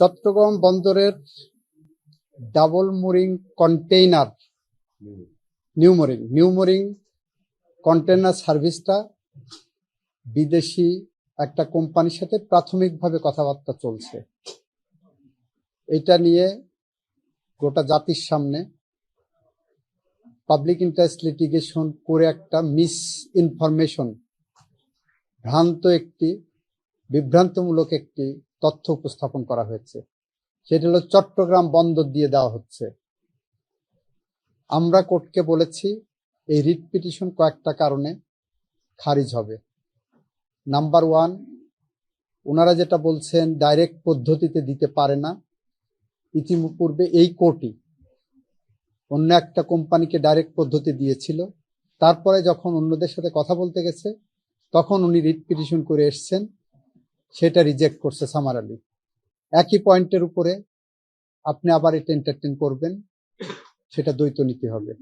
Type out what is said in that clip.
চট্টগ্রাম বন্দরের double mooring container. New mooring. New mooring container সার্ভিসটা বিদেশি একটা কোম্পানির সাথে প্রাথমিকভাবে কথাবার্তা চলছে। এটা নিয়ে গোটা জাতির সামনে পাবলিক ইন্টারেস্ট লিটিগেশন করে একটা মিস ইনফরমেশন ভ্রান্ত একটি, বিভ্রান্তমূলক একটি তথ্য উপস্থাপন করা হয়েছে। সেটা হলো চট্টগ্রাম বন্দর দিয়ে দেওয়া হচ্ছে। আমরা কোর্টকে বলেছি, এই রিট পিটিশন কয়েকটা কারণে খারিজ হবে। নাম্বার ওয়ান, ওনারা যেটা বলছেন, ডাইরেক্ট পদ্ধতিতে দিতে পারে না। ইতিপূর্বে এই কোর্টই অন্য একটা কোম্পানিকে ডাইরেক্ট পদ্ধতি দিয়েছিল। তারপরে যখন অন্যদের সাথে কথা বলতে গেছে, তখন উনি রিট পিটিশন করে এসছেন। সেটা রিজেক্ট করছে সামার সামারালি একই পয়েন্টের উপরে আপনি আবার এটা এন্টারটেন করবেন, সেটা দ্বৈত নীতি হবে।